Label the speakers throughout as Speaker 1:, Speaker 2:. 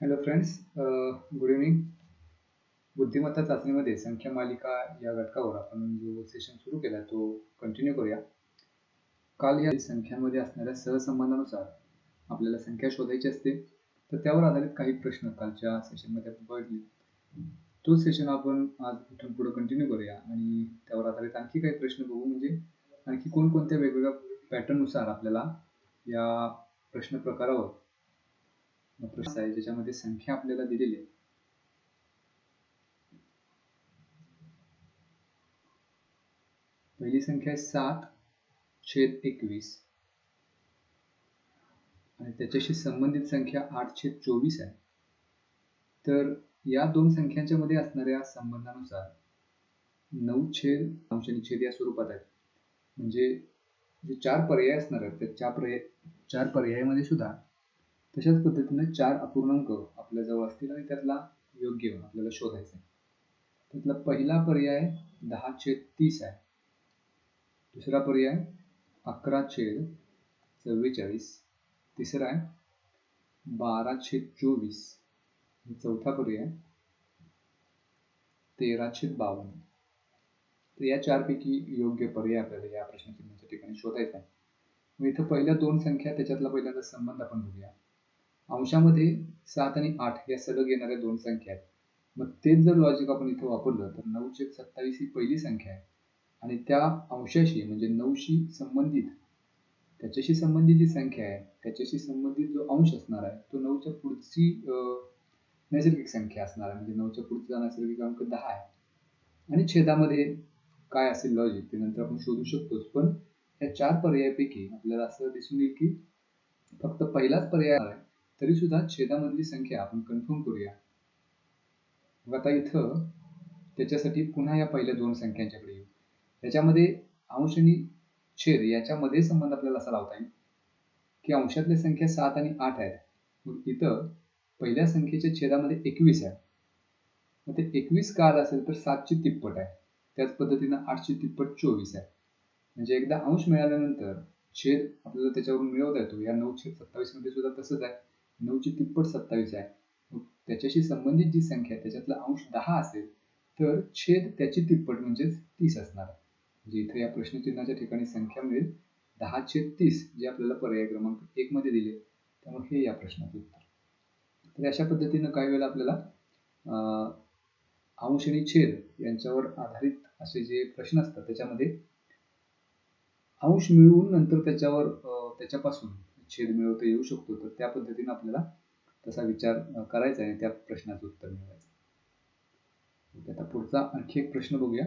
Speaker 1: Hello friends good evening बुद्धिमत्ता चाचणीमध्ये संख्या मालिका या घटकावर आपण जो सेशन सुरू केला तो कंटिन्यू करूया. काल या संख्यांमध्ये असणाऱ्या सहसंबंधानुसार आपल्याला संख्या शोधायची असते तर त्यावर आधारित काही प्रश्न कालच्या सेशनमध्ये आपण बघितले. तो सेशन आपण आज इथून पुढे कंटिन्यू करूया आणि त्यावर आधारित आणखी काही प्रश्न बघू म्हणजे आणखी कोणकोणत्या वेगवेगळ्या पॅटर्ननुसार आपल्याला या प्रश्न प्रकारावर प्रश्न आहे ज्याच्यामध्ये संख्या आपल्याला दिलेली आहे. पहिली संख्या आहे सात छेद एकवीस. आणि त्याच्याशी संबंधित संख्या आठ छेद चोवीस आहे. तर या दोन संख्यांच्या मध्ये असणाऱ्या संबंधानुसार नऊ छेद अंश आणि छेद या स्वरूपात आहेत. म्हणजे जे चार पर्याय असणार आहेत त्या चार पर्याय चार पर्यायामध्ये सुद्धा तशाच पद्धतीने चार अपूर्णांक आपल्या जवळ असतील आणि त्यातला योग्य आपल्याला शोधायचा आहे. त्यातला पहिला पर्याय दहा छेद तीस आहे. दुसरा पर्याय अकरा छेद चव्वेचाळीस. तिसरा आहे बारा छेद चोवीस. चौथा पर्याय तेरा छेद बावन्न. तर या चारपैकी योग्य पर्याय आपल्याला या प्रश्नचिन्हाच्या ठिकाणी शोधायचा आहे. मग इथं पहिल्या दोन संख्या त्याच्यातला पहिल्यांदा संबंध आपण बघूया. अंशामध्ये सात आणि आठ या सलग येणाऱ्या दोन संख्या आहेत. मग तेच जर लॉजिक आपण इथं वापरलं तर नऊ छेद सत्तावीस ही पहिली संख्या आहे. आणि त्या अंशाशी म्हणजे नऊशी संबंधित त्याच्याशी संबंधित जी संख्या आहे त्याच्याशी संबंधित जो अंश असणार आहे तो नऊच्या पुढची नैसर्गिक संख्या असणार आहे. म्हणजे नऊच्या पुढचा नैसर्गिक अंक दहा आहे. आणि छेदामध्ये काय असेल लॉजिक ते नंतर आपण शोधू शकतोच. पण या चार पर्यायापैकी आपल्याला असं दिसून येईल की फक्त पहिलाच पर्याय आहे. तरी सुद्धा छेदामधली संख्या आपण कन्फर्म करूया. मग आता इथं त्याच्यासाठी पुन्हा या पहिल्या दोन संख्यांच्याकडे येऊ. याच्यामध्ये अंश आणि छेद याच्यामध्ये संबंध आपल्याला असा लावता येईल की अंशातल्या संख्या सात आणि आठ आहेत. मग इथं पहिल्या संख्येच्या छेदामध्ये एकवीस आहे. मग ते एकवीस काल असेल तर सातची तिप्पट आहे. त्याच पद्धतीनं आठची तिप्पट चोवीस आहे. म्हणजे एकदा अंश मिळाल्यानंतर छेद आपल्याला त्याच्यावरून मिळवता येतो. या नऊ छेद सत्तावीसमध्ये सुद्धा तसंच आहे. नऊची तिप्पट सत्तावीस आहे. त्याच्याशी संबंधित जी संख्या आहे त्याच्यातला अंश दहा असेल तर छेद त्याची तिप्पट म्हणजेच तीस असणार आहे. म्हणजे इथे या प्रश्नचिन्हाच्या ठिकाणी संख्या मिळेल. दहा छेद तीस जे आपल्याला पर्याय क्रमांक एक मध्ये दिले. त्यामुळे हे या प्रश्नाचं उत्तर. तर अशा पद्धतीनं काही वेळेला आपल्याला अंश आणि छेद यांच्यावर आधारित असे जे प्रश्न असतात त्याच्यामध्ये अंश मिळवून नंतर त्याच्यावर त्याच्यापासून छेद मिळवता येऊ शकतो. तर त्या पद्धतीने आपल्याला तसा विचार करायचा आहे. त्या प्रश्नाचं उत्तर मिळवायचं आता पुढचा आणखी एक प्रश्न बघूया.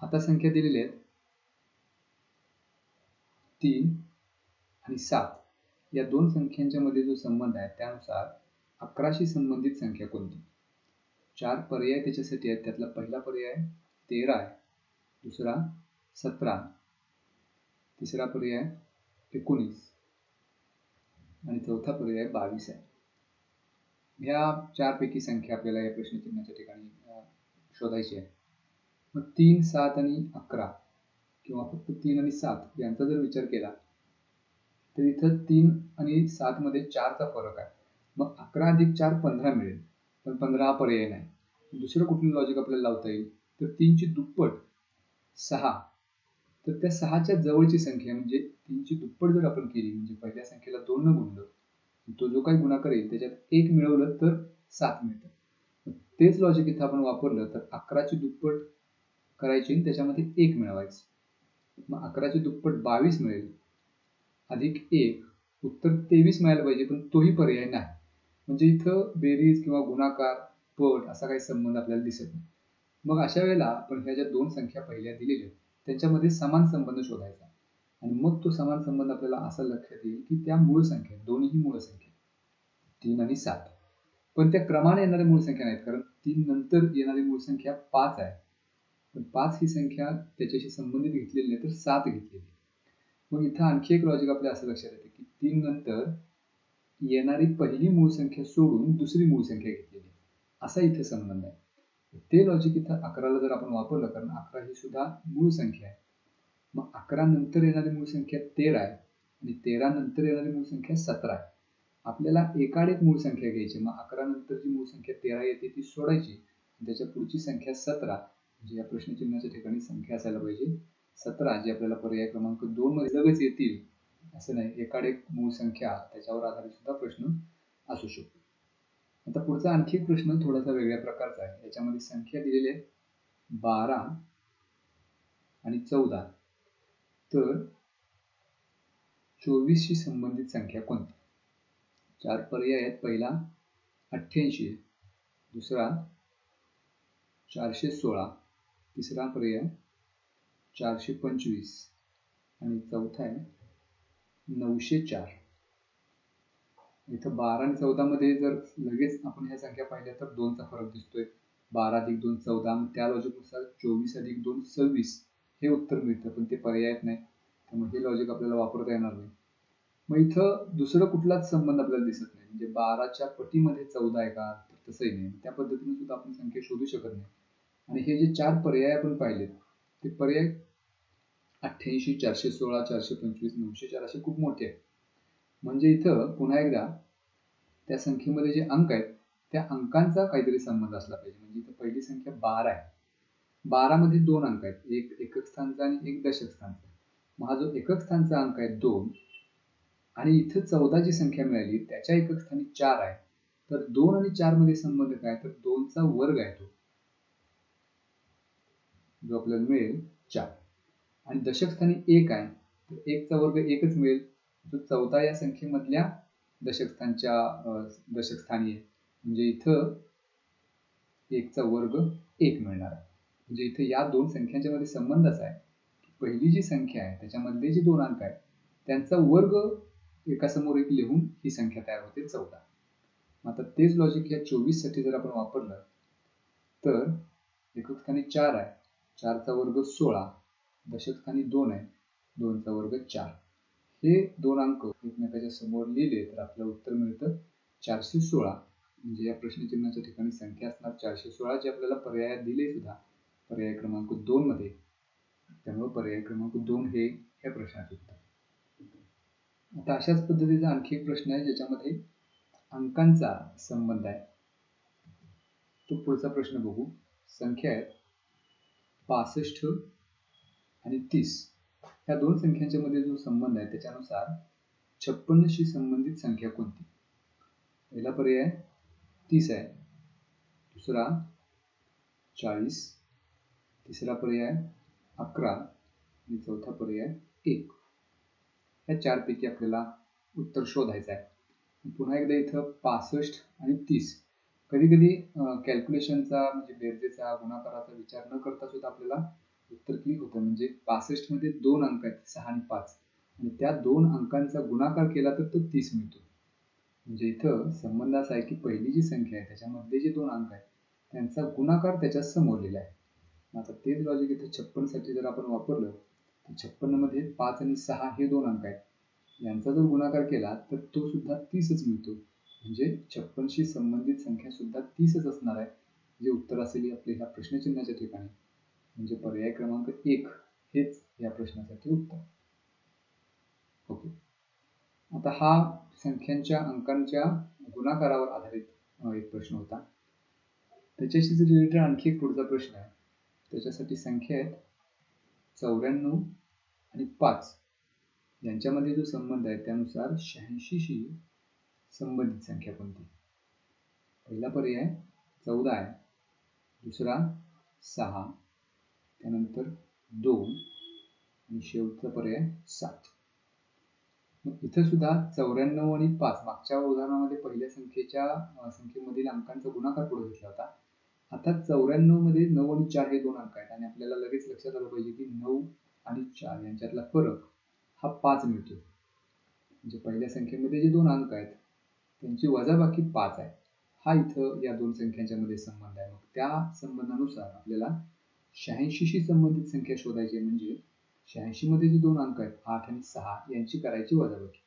Speaker 1: आता संख्या दिलेल्या आहेत. तीन आणि सात. या दोन संख्यांच्या मध्ये जो संबंध आहे त्यानुसार अकराशी संबंधित संख्या कोणती? चार पर्याय त्याच्यासाठी आहेत. त्यातला पहिला पर्याय तेरा आहे दुसरा सतरा तिसरा पर्याय एकोणीस आणि चौथा पर्याय बावीस आहे ह्या चारपैकी संख्या आपल्याला या प्रश्नचिन्हाच्या ठिकाणी शोधायची आहे. मग तीन सात आणि अकरा किंवा फक्त तीन आणि सात यांचा जर विचार केला तर इथं तीन आणि सातमध्ये चारचा फरक आहे. मग अकरा अधिक चार पंधरा मिळेल पण पंधरा पर्याय नाही. दुसरं कुठलं लॉजिक आपल्याला लावता येईल? तर तीनची दुप्पट सहा. तर त्या सहाच्या जवळची संख्या म्हणजे तीनची दुप्पट जर आपण केली म्हणजे पहिल्या संख्येला दोन न गुणलं तो जो काही गुणाकार येईल त्याच्यात एक मिळवलं तर सात मिळतं. तेच लॉजिक इथं आपण वापरलं तर अकराची दुप्पट करायची आणि त्याच्यामध्ये एक मिळवायचं. मग अकराची दुप्पट बावीस मिळेल. अधिक एक उत्तर तेवीस मिळायला पाहिजे पण तोही पर्याय नाही. म्हणजे इथं बेरीज किंवा गुणाकार पट असा काही संबंध आपल्याला दिसत नाही. मग अशा वेळेला आपण ह्या ज्या दोन संख्या पहिल्या दिलेल्या आहेत त्यांच्यामध्ये समान संबंध शोधायचा. आणि मग तो समान संबंध आपल्याला असा लक्षात येईल की त्या मूळ संख्या दोन्ही मूळ संख्या तीन आणि सात. पण त्या क्रमाने येणाऱ्या मूळ संख्या नाहीत कारण तीन नंतर येणारी मूळ संख्या पाच आहे. पण पाच ही संख्या त्याच्याशी संबंधित घेतलेली नाही तर सात घेतलेली मग इथं आणखी एक लॉजिक आपल्या असं लक्षात येते की तीन नंतर येणारी पहिली मूळ संख्या सोडून दुसरी मूळ संख्या घेतलेली असा इथे संबंध आहे. ते लॉजिक इथं अकराला जर आपण वापरलं कारण अकरा ही सुद्धा मूळ संख्या आहे. मग अकरा नंतर येणारी मूळ संख्या तेरा आहे आणि तेरा नंतर येणारी मूळ संख्या सतरा आहे. आपल्याला एकाडीत मूळ संख्या घ्यायची मग अकरा नंतर जी मूळ संख्या तेरा येते ती सोडायची. त्याच्या पुढची संख्या सतरा म्हणजे या प्रश्नचिन्हाच्या ठिकाणी संख्या असायला पाहिजे. सतरा जी आपल्याला पर्याय क्रमांक दोन मध्ये लगेच येतील. असं नाही. एकाडे एक मूळ संख्या त्याच्यावर आधारित सुद्धा प्रश्न असू शकतो. आता पुढचा आणखी एक प्रश्न थोडासा वेगळ्या प्रकारचा आहे. याच्यामध्ये संख्या दिलेली आहे बारा आणि चौदा. तर चोवीसशी संबंधित संख्या कोणती? चार पर्याय आहेत. पहिला अठ्ठ्याऐंशी दुसरा चारशे सोळा. तिसरा पर्याय चारशे पंचवीस. आणि चौथा आहे नऊशे चार. इथं बारा आणि चौदा मध्ये जर लगेच आपण ह्या संख्या पाहिल्या तर दोनचा फरक दिसतोय. बारा अधिक दोन चौदा. त्या लॉजिकनुसार चोवीस अधिक दोन सव्वीस. हे उत्तर मिळतं पण ते पर्यायत नाही. त्यामुळे हे लॉजिक आपल्याला वापरता येणार नाही. मग इथं दुसरं कुठलाच संबंध आपल्याला दिसत नाही. म्हणजे बाराच्या पटीमध्ये चौदा आहे का? तर तसंही नाही. त्या पद्धतीने सुद्धा आपण संख्या शोधू शकत नाही. आणि हे जे चार पर्याय आपण पाहिलेत ते पर्याय अठ्ठ्याऐंशी चारशे सोळा चारशे पंचवीस नऊशे चार असे खूप मोठे आहेत. म्हणजे इथं पुन्हा एकदा त्या संख्येमध्ये जे अंक आहेत त्या अंकांचा काहीतरी संबंध असला पाहिजे. म्हणजे इथं पहिली संख्या बारा आहे. बारामध्ये दोन अंक आहेत. एक एकक स्थानचा आणि एक दशक स्थानचा. मग हा जो एकक स्थानचा अंक आहे दोन आणि इथं चौदा जी संख्या मिळाली त्याच्या एकक स्थानी चार आहे. तर दोन आणि चारमध्ये संबंध काय? तर दोनचा वर्ग आहे तो. जो आपल्याला मिळेल चार. आणि दशक स्थानी एक आहे. तर एकचा वर्ग एकच मिळेल. जो चौदा या संख्येमधल्या दशकस्थानच्या दशकस्थानी आहे. म्हणजे इथं एकचा वर्ग एक मिळणार म्हणजे इथे या दोन संख्यांच्या मध्ये संबंध असा आहे की पहिली जी संख्या आहे त्याच्यामधले जे दोन अंक आहेत त्यांचा वर्ग एका समोर एक लिहून ही संख्या तयार होते चौदा. आता तेच लॉजिक या चोवीससाठी जर आपण वापरलं तर एककस्थानी चार आहे. चारचा वर्ग सोळा दशकस्थानी दोन आहे. दोनचा वर्ग चार. हे दोन अंक एकमेकाच्या समोर लिहिले तर आपलं उत्तर मिळतं चारशे सोळा. म्हणजे या प्रश्नचिन्हाच्या ठिकाणी संख्या असणार चारशे सोळा जे आपल्याला पर्यायात दिले सुद्धा. पर्याय क्रमांक दोन मध्ये. त्यामुळे पर्याय क्रमांक दोन हे या प्रश्नात उत्तर. आता अशाच पद्धतीचा आणखी एक प्रश्न आहे ज्याच्यामध्ये अंकांचा संबंध आहे. तो पुढचा प्रश्न बघू. संख्या आहेत पासष्ट आणि तीस. ह्या दोन संख्यांच्या मध्ये जो संबंध आहे त्याच्यानुसार छप्पन्नशी संबंधित संख्या कोणती? पहिला पर्याय तीस आहे. दुसरा चाळीस. तिसरा पर्याय अकरा. आणि चौथा पर्याय एक. ह्या चारपैकी आपल्याला उत्तर शोधायचं आहे. पुन्हा एकदा इथं पासष्ट आणि तीस. कधी कधी कॅल्क्युलेशनचा म्हणजे बेरजेचा गुणाकाराचा विचार न करता सुद्धा आपल्याला उत्तर क्लिक होतं. म्हणजे पासष्टमध्ये दोन अंक आहेत सहा आणि पाच. आणि त्या दोन अंकांचा गुणाकार केला तर तो तीस मिळतो. म्हणजे इथं संबंध असा आहे की पहिली जी संख्या आहे त्याच्यामधले जे दोन अंक आहेत त्यांचा गुणाकार त्याच्या समोरलेला आहे. आता तेच लॉजिक इथं छप्पनसाठी जर आपण वापरलं तर छप्पनमध्ये पाच आणि सहा हे दोन अंक आहेत. यांचा जर गुणाकार केला तर तो सुद्धा तीसच मिळतो. म्हणजे छप्पनशी संबंधित संख्या सुद्धा तीसच असणार आहे. जे उत्तर असेल आपल्या ह्या प्रश्नचिन्हाच्या ठिकाणी. म्हणजे पर्याय क्रमांक एक हेच या प्रश्नासाठी उत्तर. ओके. आता हा संख्यांच्या अंकांच्या गुणाकारावर आधारित एक प्रश्न होता. त्याच्याशी रिलेटेड आणखी एक पुढचा प्रश्न आहे त्याच्यासाठी संख्या आहेत चौऱ्याण्णव आणि पाच. यांच्यामध्ये जो संबंध आहे त्यानुसार शहाऐंशीशी संबंधित संख्या कोणती? पहिला पर्याय चौदा आहे. दुसरा सहा. त्यानंतर दोन आणि शेवटचा पर्याय सात. मग इथं सुद्धा चौऱ्याण्णव आणि पाच मागच्या उदाहरणामध्ये पहिल्या संख्येच्या संख्येमधील अंकांचा गुणाकार पुढे घेतला होता. आता चौऱ्याण्णवमध्ये नऊ आणि चार हे दोन अंक आहेत आणि आपल्याला लगेच लक्षात आलं पाहिजे की नऊ आणि चार यांच्यातला फरक हा पाच मिळतो म्हणजे पहिल्या संख्येमध्ये जे दोन अंक आहेत त्यांची वजाबाकी पाच आहे. हा इथं या दोन संख्यांच्या मध्ये संबंध आहे. मग त्या संबंधानुसार आपल्याला शहाऐंशीशी संबंधित संख्या शोधायची म्हणजे शहाऐंशीमध्ये जे दोन अंक आहेत आठ आणि सहा यांची करायची वजाबाकी.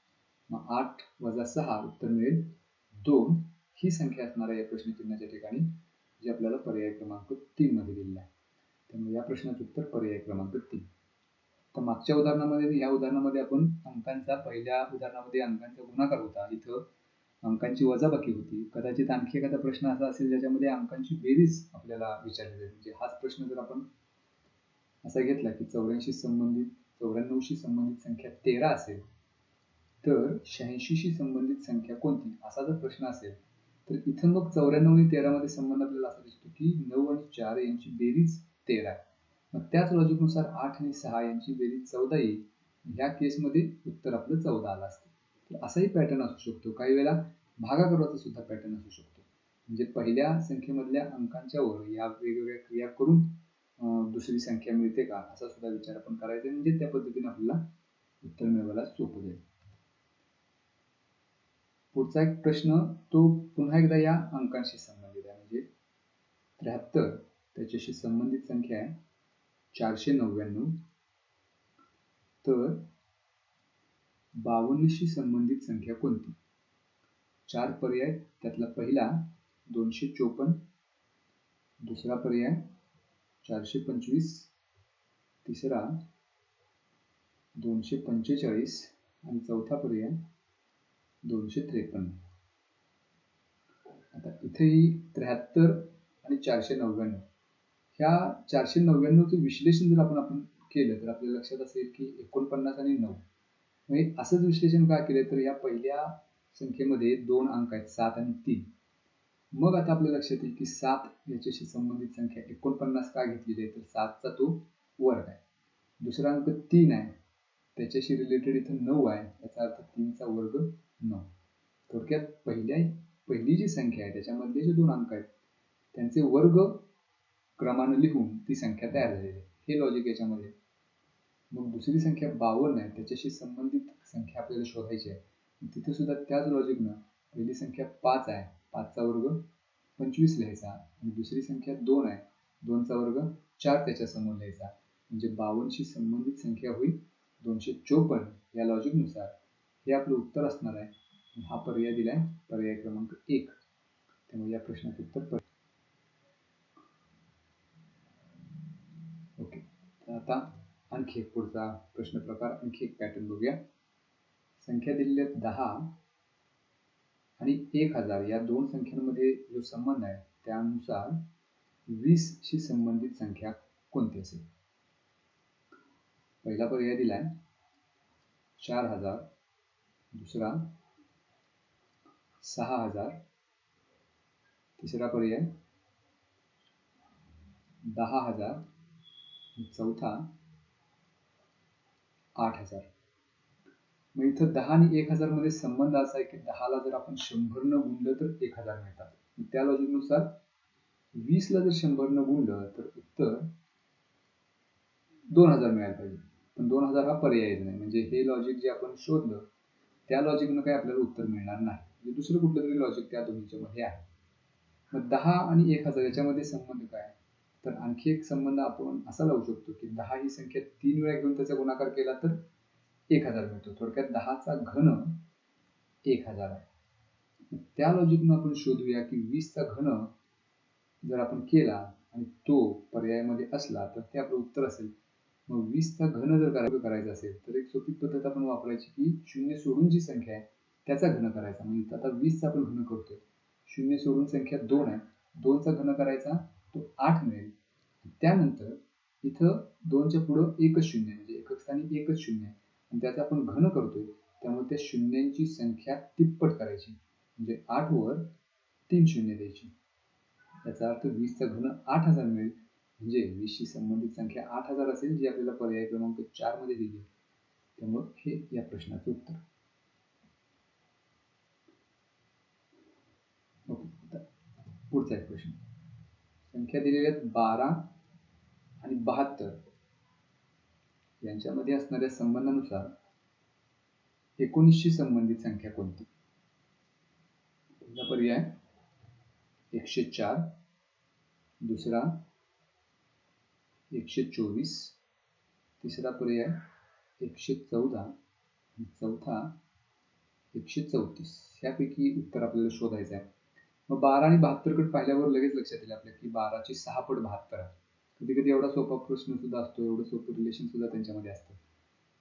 Speaker 1: मग आठ वजा सहा उत्तर मिळेल. दोन ही संख्या असणार आहे या प्रश्नचिन्हाच्या ठिकाणी जे आपल्याला पर्याय क्रमांक तीन मध्ये दिलेलं आहे. त्यामुळे या प्रश्नाचं उत्तर पर्याय क्रमांक तीन. तर मागच्या उदाहरणामध्ये या उदाहरणामध्ये आपण अंकांचा पहिल्या उदाहरणामध्ये अंकांचा गुणाकार होता. इथं अंकांची वजाबाकी होती. कदाचित आणखी एखादा प्रश्न असा असेल ज्याच्यामध्ये अंकांची बेरीज आपल्याला विचारली जाईल. म्हणजे हाच प्रश्न जर आपण असा घेतला की चौऱ्याऐंशी संबंधित चौऱ्याण्णवशी संबंधित संख्या तेरा असेल तर शहाऐंशीशी संबंधित संख्या कोणती? असा जर प्रश्न असेल तर इथं मग चौऱ्याण्णव आणि तेरा मध्ये संबंध आपल्याला असा दिसतो की नऊ आणि चार यांची बेरीज तेरा. आहे मग त्याच लॉजिकनुसार आठ आणि सहा यांची बेरीज चौदा येईल. ह्या केसमध्ये उत्तर आपलं चौदा आलं असतं. असाही पॅटर्न असू शकतो. काही वेळेला भागाकाराचा सुद्धा पॅटर्न असू शकतो. म्हणजे पहिल्या संख्येमधल्या अंकांच्या वर या वेगवेगळ्या क्रिया करून दुसरी संख्या मिळते का? असा सुद्धा विचार आपण करायचा म्हणजे त्या पद्धतीने आपल्याला उत्तर मिळवायला सोपं जाईल. पुढचा एक प्रश्न तो पुन्हा एकदा या अंकांशी संबंधित आहे. म्हणजे त्र्याहत्तर त्याच्याशी संबंधित संख्या आहे. चारशे नव्याण्णव. तर बावन्नशी संबंधित संख्या कोणती? चार पर्याय त्यातला पहिला दोनशे चोपन्न दुसरा पर्याय चारशे पंचवीस तिसरा दोनशे पंचेचाळीस आणि चौथा पर्याय दोनशे त्रेपन्न. आता इथेही त्र्याहत्तर आणि चारशे नव्याण्णव. ह्या चारशे नव्याण्णवचं विश्लेषण जर आपण आपण केलं तर आपल्या लक्षात असेल की एकोणपन्नास आणि नऊ. म्हणजे असंच विश्लेषण का केलं तर या पहिल्या संख्येमध्ये दोन अंक आहेत सात आणि तीन. मग आता आपल्या लक्षात येईल की सात याच्याशी संबंधित संख्या एकोणपन्नास का घेतलेली आहे? तर सातचा तो वर्ग आहे. दुसरा अंक तीन आहे. त्याच्याशी रिलेटेड इथं नऊ आहे. याचा अर्थ तीनचा वर्ग नऊ. थोडक्यात पहिल्या पहिली जी संख्या आहे त्याच्यामधले जे दोन अंक आहेत त्यांचे वर्ग क्रमानं लिहून ती संख्या तयार झालेली आहे. हे लॉजिक याच्यामध्ये. मग दुसरी संख्या बावन्न आहे. त्याच्याशी संबंधित संख्या आपल्याला शोधायची आहे. तिथे सुद्धा त्याच लॉजिकनं पहिली संख्या पाच आहे. पाचचा वर्ग पंचवीस लिहायचा. आणि दुसरी संख्या दोन आहे. दोनचा वर्ग चार त्याच्यासमोर लिहायचा. म्हणजे बावन्नशी संबंधित संख्या होईल दोनशे चोपन्न या लॉजिकनुसार हे आपलं उत्तर असणार आहे. हा पर्याय दिलाय. पर्याय क्रमांक एक. त्यामुळे या प्रश्नाचं उत्तर ओके. आता आणखी एक पुढचा प्रश्न प्रकार आणखी एक पॅटर्न बघूया. संख्या दिलेल्या दहा आणि एक हजार या दोन संख्यांमध्ये जो संबंध आहे त्यानुसार वीसशी संबंधित संख्या कोणती असेल? पहिला पर्याय दिलाय. चार हजार. दुसरा सहा हजार. तिसरा पर्याय दहा हजार. चौथा आठ हजार. मग इथं दहा आणि एक हजारमध्ये संबंध असा आहे की दहाला जर आपण शंभर न गुणलं तर एक हजार मिळतात. त्या लॉजिकनुसार वीसला जर शंभर न गुणलं तर उत्तर दोन हजार मिळायला पाहिजे. पण दोन हजार हा पर्यायच नाही. म्हणजे हे लॉजिक जे आपण शोधलं त्या लॉजिकनं काही आपल्याला उत्तर मिळणार नाही. म्हणजे दुसरं कुठलं तरी लॉजिक त्या दोन्हीच्या मध्ये आहे. मग दहा आणि एक हजार याच्यामध्ये संबंध काय? तर आणखी एक संबंध आपण असा लावू शकतो की दहा ही संख्या तीन वेळा घेऊन त्याचा गुणाकार केला तर एक हजार मिळतो. थोडक्यात दहाचा घन एक हजार आहे. त्या लॉजिकनं आपण शोधूया की वीसचा घन जर आपण केला आणि तो पर्यायामध्ये असला तर ते आपलं उत्तर असेल. मग वीसचा घन जर करायचा असेल तर एक सोपी पद्धत आपण वापरायची की शून्य सोडून जी संख्या आहे त्याचा घन करायचा. म्हणजे आता वीसचा आपण घन करतोय. शून्य सोडून संख्या दोन आहे. दोनचा घन करायचा तो आठ मिळेल. त्यानंतर इथं दोनच्या पुढं एकच शून्य म्हणजे एकक स्थानी एकच शून्य आहे. आणि त्याचा आपण घन करतोय. त्यामुळे त्या शून्यांची संख्या तिप्पट करायची. म्हणजे आठ वर तीन शून्य द्यायची. याचा अर्थ वीसचा घन आठ हजार मिळेल. म्हणजे वीसशी संबंधित संख्या आठ हजार असेल जी आपल्याला पर्याय क्रमांक चारमध्ये दिली त्यामुळे हे या प्रश्नाचं उत्तर. ओके पुढचा एक प्रश्न. संख्या दिलेल्या आहेत बारा आणि बहात्तर यांच्यामध्ये असणाऱ्या संबंधानुसार एकोणीसशी संबंधित संख्या कोणती? पहिला पर्याय. एकशे चार दुसरा एकशे चोवीस तिसरा पर्याय एकशे चौदा आणि चौथा एकशे चौतीस. यापैकी उत्तर आपल्याला शोधायचं आहे मग बारा आणि बहात्तरकडे पाहिल्यावर लगेच लक्षात येईल आपल्या की बाराची सहा पट बहात्तर आहे. कधी कधी एवढा सोपा प्रश्न सुद्धा असतो एवढं सोपं रिलेशन सुद्धा त्यांच्यामध्ये असतं.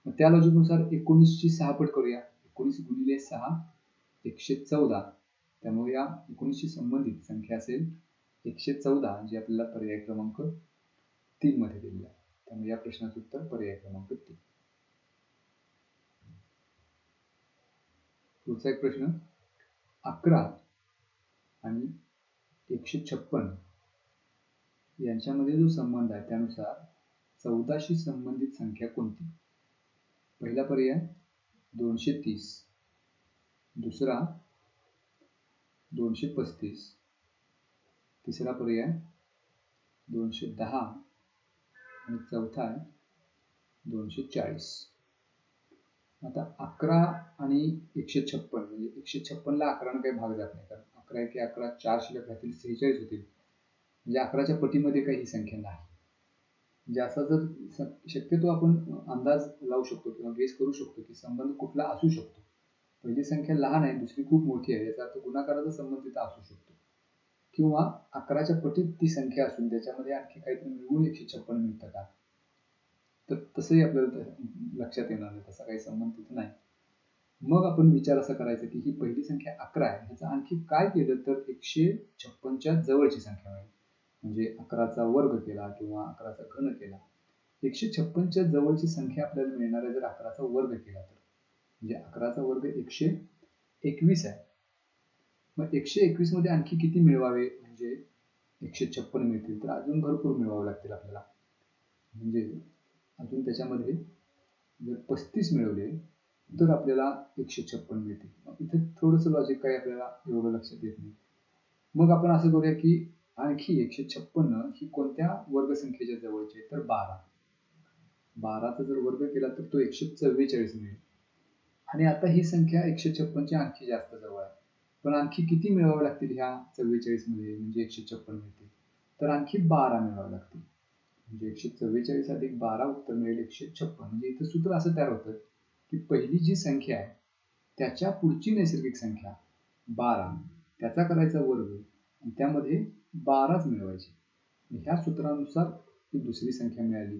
Speaker 1: मग त्या लॉजिकनुसार एकोणीसची सहा पट करूया. एकोणीस गुणिले सहा एकशे चौदा. त्यामुळे या एकोणीसशी संबंधित संख्या असेल एकशे चौदा जी आपल्याला पर्याय क्रमांक तीन मध्ये दिलेली आहे. त्यामुळे या प्रश्नाचं उत्तर पर्याय क्रमांक तीन. पुढचा एक प्रश्न. अकरा आणि एकशे छप्पन. यांच्यामध्ये जो संबंध आहे त्यानुसार चौदाशी संबंधित संख्या कोणती? पहिला पर्याय दोनशे तीस दुसरा दोनशे पस्तीस तिसरा पर्याय दोनशे दहा आणि चौथा आहे दोनशे चाळीस आता अकरा आणि एकशे छप्पन म्हणजे एकशे छप्पनला अकरानं काही भाग जात नाही. कारण अकरा एक अकरा चार शिल्लक राहतील सेहेचाळीस होतील. म्हणजे अकराच्या पटीमध्ये काही संख्या नाही. म्हणजे असा जर शक्यतो आपण अंदाज लावू शकतो किंवा गेस करू शकतो की संबंध कुठला असू शकतो. पहिली संख्या लहान आहे दुसरी खूप मोठी आहे याचा अर्थ गुणाकाराचा संबंध तिथं असू शकतो. किंवा अकराच्या पटीत ती संख्या असून त्याच्यामध्ये आणखी काहीतरी मिळवून एकशे छप्पन मिळतं का? तर तसंही आपल्याला लक्षात येणार नाही तसा काही संबंध तिथं नाही. मग आपण विचार असा करायचा की ही पहिली संख्या अकरा आहे ह्याचा आणखी काय केलं तर एकशे छप्पनच्या जवळची संख्या मिळेल? म्हणजे अकराचा वर्ग केला किंवा अकराचा घन केला एकशे छप्पनच्या जवळची संख्या आपल्याला मिळणार आहे जर अकराचा वर्ग केला तर. म्हणजे अकराचा वर्ग एकशे एकवीस आहे. मग एकशे एकवीसमध्ये आणखी किती मिळवावे? म्हणजे एकशे छप्पन मिळतील तर अजून भरपूर मिळवावे लागतील आपल्याला. म्हणजे अजून त्याच्यामध्ये जर पस्तीस मिळवले तर आपल्याला एकशे छप्पन मिळतील. मग इथे थोडंसं लॉजिक काही आपल्याला एवढं लक्षात येत नाही. मग आपण असं करूया की आणखी एकशे छप्पन्न ही कोणत्या वर्गसंख्येच्या जवळची आहे? तर बारा. बाराचा जर वर्ग केला तर तो एकशे चव्वेचाळीस मिळेल. आणि आता ही संख्या एकशे छप्पनची आणखी जास्त जवळ आहे. पण आणखी किती मिळवावे लागतील ह्या चव्वेचाळीसमध्ये? म्हणजे एकशे छप्पन मिळतील. तर आणखी बारा मिळवावे लागतील. म्हणजे एकशे चव्वेचाळीस अधिक बारा उत्तर मिळेल एकशे छप्पन. म्हणजे इथं सूत्र असं तयार होतं की पहिली जी संख्या आहे त्याच्या पुढची नैसर्गिक संख्या बारा. त्याचा करायचा वर्ग आणि त्यामध्ये बाराच मिळवायची. ह्या सूत्रानुसार ही दुसरी संख्या मिळाली.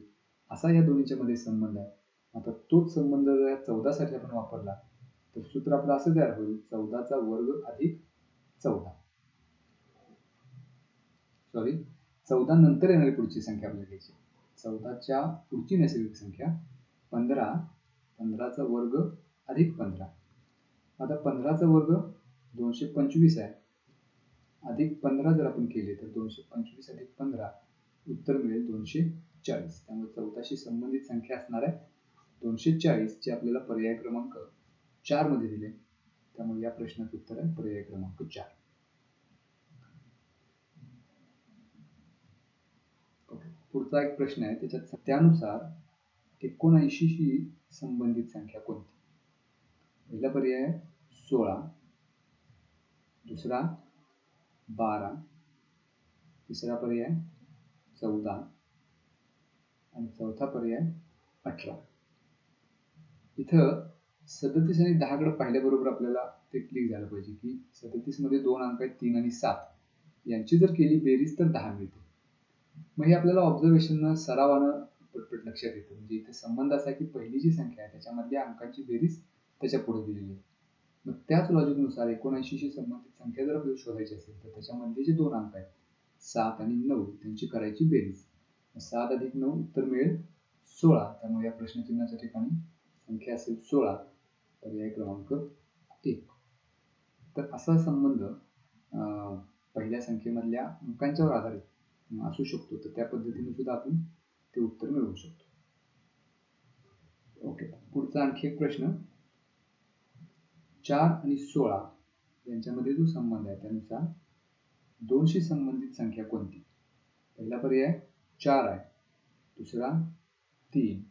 Speaker 1: असा या दोन्हीच्या मध्ये संबंध आहे. आता तोच संबंध जर या चौदासाठी आपण वापरला तर सूत्र आपलं असं तयार होईल चौदाचा वर्ग अधिक चौदा. सॉरी चौदा नंतर येणारी पुढची संख्या आपल्याला घ्यायची चौदाच्या पुढची नैसर्गिक संख्या पंधरा पंधराचा वर्ग अधिक पंधरा. आता पंधराचा वर्ग दोनशे पंचवीस आहे. अधिक पंधरा जर आपण केले तर दोनशे पंचवीस अधिक पंधरा उत्तर मिळेल दोनशे चाळीस. त्यामुळे चौदाशी संबंधित संख्या असणार आहे. दोनशे चाळीस जे आपल्याला पर्याय क्रमांक चारमध्ये दिले. त्यामुळे या प्रश्नाचं उत्तर आहे पर्याय क्रमांक चार. पुढचा एक प्रश्न आहे. त्याच्यात त्यानुसार एकोणऐंशीशी संबंधित संख्या कोणती? पहिला पर्याय सोळा दुसरा बारा. तिसरा पर्याय चौदा. आणि चौथा पर्याय अठरा. इथं सदतीस आणि दहाकडे पाहिल्याबरोबर आपल्याला ते क्लिक झालं पाहिजे की सदतीसमध्ये दोन अंक आहेत तीन आणि सात. यांची जर केली बेरीज तर दहा मिळते. मग हे आपल्याला ऑब्झर्वेशन सरावानं पटपट लक्षात येतं. म्हणजे इथे संबंध असा की पहिली जी संख्या आहे त्याच्यामधल्या अंकांची बेरीज त्याच्या पुढे दिलेली आहे. मग त्याच लॉजिकनुसार एकोणऐंशीशी संबंधित संख्या जर आपल्याला शोधायची असेल तर त्याच्यामध्ये जे दोन अंक आहेत सात आणि नऊ त्यांची करायची बेरीज. सात अधिक नऊ उत्तर मिळेल सोळा. त्यामुळे या प्रश्नचिन्हाच्या ठिकाणी संख्या असेल सोळा. पर्याय क्रमांक एक. तर असा संबंध पहिल्या संख्येमधल्या अंकांच्यावर आधारित असू शकतो. तर त्या पद्धतीने सुद्धा आपण ते उत्तर मिळवू शकतो. ओके. पुढचा आणखी एक प्रश्न. चार आणि सोळा यांच्यामध्ये जो संबंध आहे त्यानुसार दोनशी संबंधित संख्या कोणती? पहिला पर्याय चार आहे. दुसरा तीन.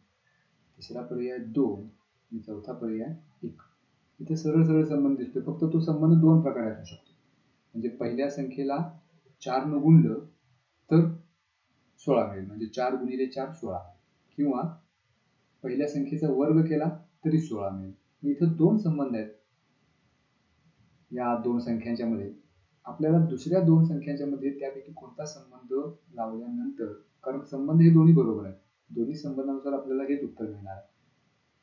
Speaker 1: तिसरा पर्याय दोन. आणि चौथा पर्याय एक. इथे सरळ सरळ संबंध दिसतोय. फक्त तो संबंध दोन प्रकारे असू शकतो. म्हणजे पहिल्या संख्येला चार न गुणलं तर सोळा मिळेल. म्हणजे चार गुणिले चार सोळा. किंवा पहिल्या संख्येचा वर्ग केला तरी सोळा मिळेल. इथं दोन संबंध आहेत. या दोन संख्यांच्या मध्ये. आपल्याला दुसऱ्या दोन संख्यांच्या मध्ये त्यापैकी कोणता संबंध लावल्यानंतर कारण संबंध हे दोन्ही बरोबर आहेत. दोन्ही संबंधानुसार आपल्याला हेच उत्तर मिळणार.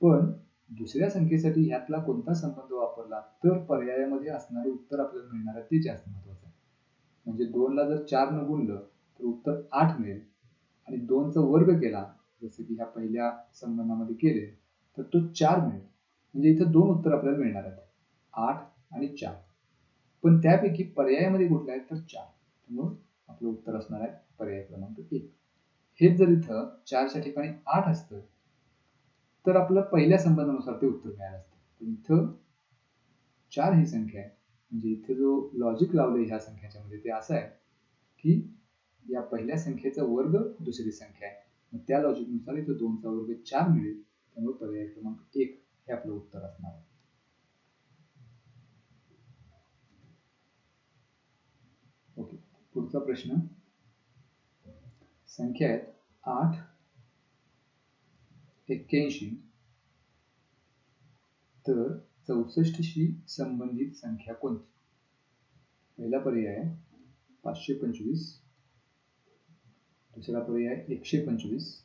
Speaker 1: पण दुसऱ्या संख्येसाठी ह्यातला कोणता संबंध वापरला तर पर्यायामध्ये असणारे उत्तर आपल्याला मिळणार आहे. ते जास्त महत्वाचं आहे. म्हणजे दोनला जर चार न गुणलं तर उत्तर आठ मिळेल. आणि दोनचा वर्ग केला जसं की ह्या पहिल्या संबंधामध्ये केले तर तो चार मिळेल. म्हणजे इथं दोन उत्तर आपल्याला मिळणार आहेत. आठ आणि चार पण त्यापैकी पर्यायामध्ये कुठला आहे तर चार म्हणून आपलं उत्तर असणार आहे पर्याय क्रमांक एक. हेच जर इथं चारच्या ठिकाणी आठ असतं तर आपलं पहिल्या संबंधानुसार ते उत्तर मिळालं असतं. पण इथं चार ही संख्या आहे. म्हणजे इथं जो लॉजिक लावलंय ह्या संख्याच्या मध्ये ते असं आहे की या पहिल्या संख्येचा वर्ग दुसरी संख्या आहे. मग त्या लॉजिकनुसार इथं दोनचा वर्ग चार मिळेल. त्यामुळे पर्याय क्रमांक एक हे आपलं उत्तर असणार आहे ओके पुढचा प्रश्न. संख्या आहेत आठ एक्क्याऐंशी. तर चौसष्टशी संबंधित संख्या कोणती? पहिला पर्याय पाचशे पंचवीस. दुसरा पर्याय एकशे पंचवीस.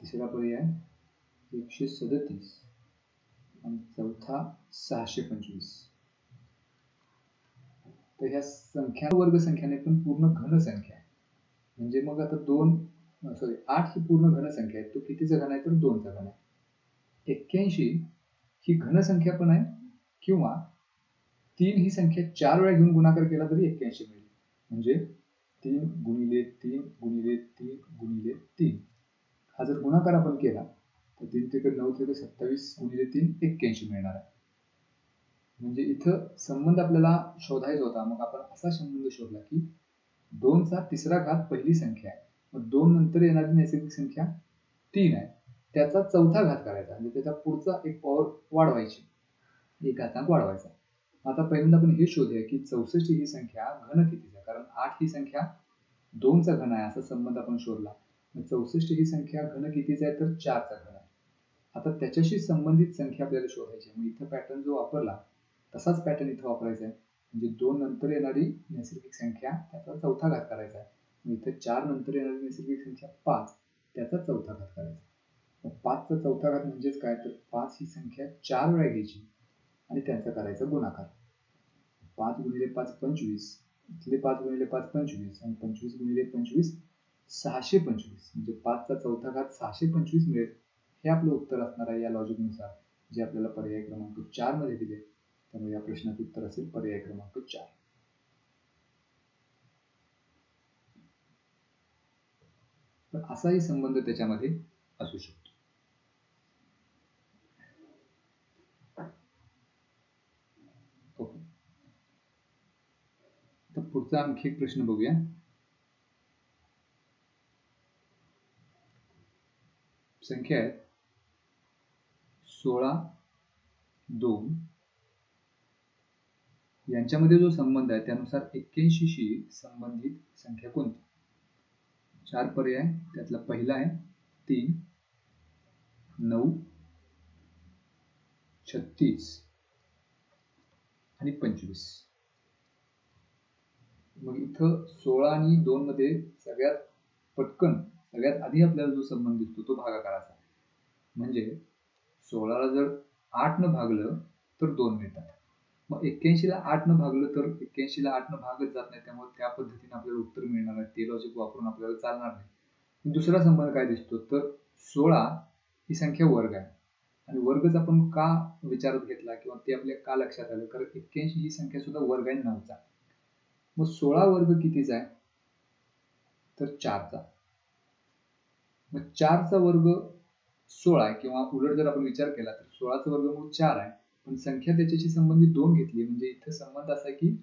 Speaker 1: तिसरा पर्याय एकशे सदतीस. आणि चौथा सहाशे पंचवीस. तर ह्या संख्या वर्ग संख्याने पण पूर्ण घन संख्या आहे. म्हणजे मग आता दोन सॉरी आठ ही पूर्ण घन संख्या आहे तो कितीचा घन आहे तर दोनचा घन आहे. एक्क्याऐंशी ही घन संख्या पण आहे किंवा तीन ही संख्या चार वेळा घेऊन गुणाकार केला तरी एक्क्याऐंशी मिळेल. म्हणजे तीन गुणिले तीन गुणिले तीन गुणिले तीन. हा जर गुणाकार आपण केला तर तीन त्रिक नऊ ते सत्तावीस गुणिले तीन एक्क्याऐंशी मिळणार आहे. म्हणजे इथं संबंध आपल्याला शोधायचा होता. मग आपण असा संबंध शोधला की दोनचा तिसरा घात पहिली संख्या आहे. मग दोन नंतर येणारी नैसर्गिक संख्या तीन आहे. त्याचा चौथा घात करायचा. म्हणजे त्याचा पुढचा एक पॉवर वाढवायची. एक घातांक वाढवायचा. आता पहिल्यांदा आपण हे शोधूया की चौसष्ट ही संख्या घन कितीचा कारण आठ ही संख्या दोनचा घन आहे. असा संबंध आपण शोधला. चौसष्ट ही संख्या घन कितीचा आहे? तर चारचा घन आहे. आता त्याच्याशी संबंधित संख्या आपल्याला शोधायची मग इथं पॅटर्न जो वापरला तसाच पॅटर्न इथं वापरायचा आहे. म्हणजे दोन नंतर येणारी नैसर्गिक संख्या त्याचा चौथा घात करायचा आहे. मग इथं चार नंतर येणारी नैसर्गिक संख्या पाच त्याचा चौथा घात करायचा पाचचा चौथा घात म्हणजेच काय? तर पाच ही संख्या चार वेळा घ्यायची आणि त्यांचा करायचा गुणाकार. पाच गुणिले पाच पंचवीस इथले पाच गुणिले पाच पंचवीस आणि पंचवीस गुणिले पंचवीस सहाशे पंचवीस. म्हणजे पाचचा चौथा घात सहाशे पंचवीस मिळेल. हे आपलं उत्तर असणार आहे या लॉजिकनुसार जे आपल्याला पर्याय क्रमांक चारमध्ये दिले. त्यामुळे या प्रश्नाचं उत्तर असेल पर्याय क्रमांक चार. तर असाही संबंध त्याच्यामध्ये असू शकतो. ओके. तर पुढचा आणखी एक प्रश्न बघूया. संख्या आहेत सोळा दोन यांच्यामध्ये जो संबंध आहे त्यानुसार एक्क्याऐंशीशी संबंधित संख्या कोणती? चार पर्याय त्यातला पहिला आहे तीन नऊ छत्तीस आणि पंचवीस. मग इथं सोळा आणि दोन मध्ये सगळ्यात पटकन सगळ्यात आधी आपल्याला जो संबंध दिसतो तो भागाकाराचा म्हणजे सोळाला जर आठ न भागलं तर दोन मिळतात. मग एक्क्याऐंशीला आठ न भागलं तर एक्क्याऐंशीला आठ न भागच जात नाही. त्यामुळे त्या पद्धतीने आपल्याला उत्तर मिळणार आहे ते लॉजिक वापरून आपल्याला चालणार नाही. दुसरा संबंध काय दिसतो? तर सोळा ही संख्या वर्ग आहे. आणि वर्गच आपण का विचारात घेतला किंवा ते आपल्या का लक्षात आलं? कारण एक्क्याऐंशी ही संख्या सुद्धा वर्ग आहे नऊचा मग सोळा वर्ग कितीचा आहे तर चारचा. मग चारचा वर्ग सोळा आहे किंवा उलट जर आपण विचार केला तर सोळाचा वर्ग मग चार आहे. पण संख्या त्याच्याशी संबंधित दोन घेतली. म्हणजे इथं संबंध असा की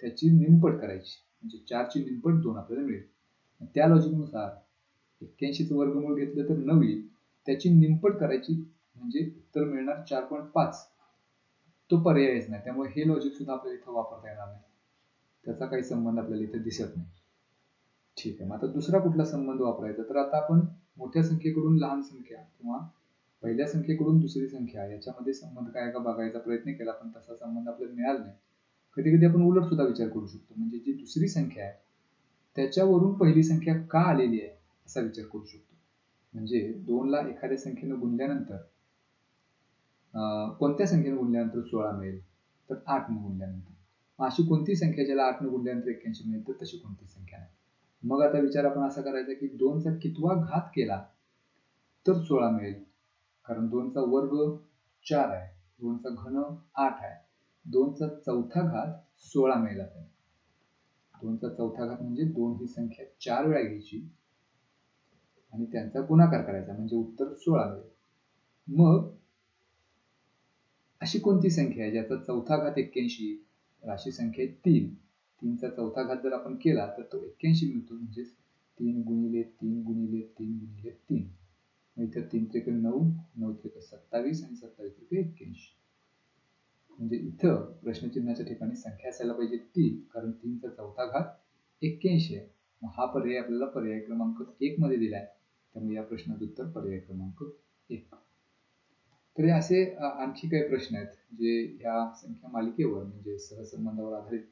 Speaker 1: त्याची निमपट करायची. म्हणजे चारची निमपट दोन आपल्याला मिळेल. त्या लॉजिकनुसार एक्क्याऐंशीचं वर्गमूळ घेतलं तर नऊ येईल. त्याची निमपट करायची म्हणजे उत्तर मिळणार चार पॉईंट पाच. तो पर्यायच नाही. त्यामुळे हे लॉजिक सुद्धा आपल्याला इथं वापरता येणार नाही. त्याचा काही संबंध आपल्याला इथं दिसत नाही. ठीक आहे. मग आता दुसरा कुठला संबंध वापरायचा? तर आता आपण मोठ्या संख्येकडून लहान संख्या किंवा पहिल्या संख्येकडून दुसरी संख्या याच्यामध्ये संबंध काय का बघायचा प्रयत्न केला पण तसा संबंध आपल्याला मिळाला नाही. कधी कधी आपण उलट सुद्धा विचार करू शकतो. म्हणजे जी दुसरी संख्या आहे त्याच्यावरून पहिली संख्या का आलेली आहे असा विचार करू शकतो. म्हणजे दोनला एखाद्या संख्येनं गुणल्यानंतर अं, कोणत्या संख्येनं गुणल्यानंतर सोळा मिळेल? तर आठ न गुणल्यानंतर अशी कोणती संख्या ज्याला आठ गुणल्यानंतर एक्क्याऐंशी मिळेल? तर तशी कोणती संख्या नाही. मग आता विचार आपण असा करायचा की दोनचा कितवा घात केला तर सोळा मिळेल. कारण दोनचा वर्ग चार आहे दोनचा घन आठ आहे. दोनचा चौथा घात सोळा मिळेल आपल्याला दोनचा चौथा घात म्हणजे दोन ही संख्या चार वेळा घ्यायची आणि त्यांचा गुणाकार करायचा म्हणजे उत्तर सोळा मिळेल मग अशी कोणती संख्या आहे ज्याचा चौथा घात एक्क्याऐंशी राशी संख्या तीन. तीनचा चौथा घात जर आपण केला तर तो एक्क्याऐंशी मिळतो म्हणजेच तीन गुणिले तीन गुणिले तीन गुणिले तीन. मग इथं तीन त्रिक नऊ नऊ त्रिक सत्तावीस आणि सत्तावीस त्रिक एक्क्याऐंशी म्हणजे इथं प्रश्नचिन्हाच्या ठिकाणी संख्या असायला पाहिजे तीन कारण तीनचा चौथा घात एक्क्याऐंशी आहे मग हा पर्याय आपल्याला पर्याय क्रमांक एक मध्ये दिलाय त्यामुळे या प्रश्नाचं उत्तर पर्याय क्रमांक एक तर हे असे आणखी काही प्रश्न आहेत जे या संख्या मालिकेवर म्हणजे सहसंबंधावर आधारित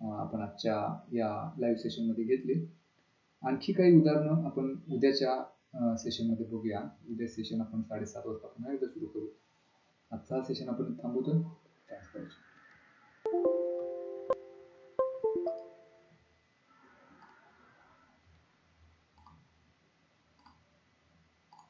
Speaker 1: आपण आजच्या या लाईव्ह सेशनमध्ये घेतले आणखी काही उदाहरणं आपण उद्याच्या सेशनमध्ये बघूया. उद्या सेशन आपण साडेसात वाजता पुन्हा एकदा सुरू करू. आजचा सेशन आपण थांबवतो. थँक्स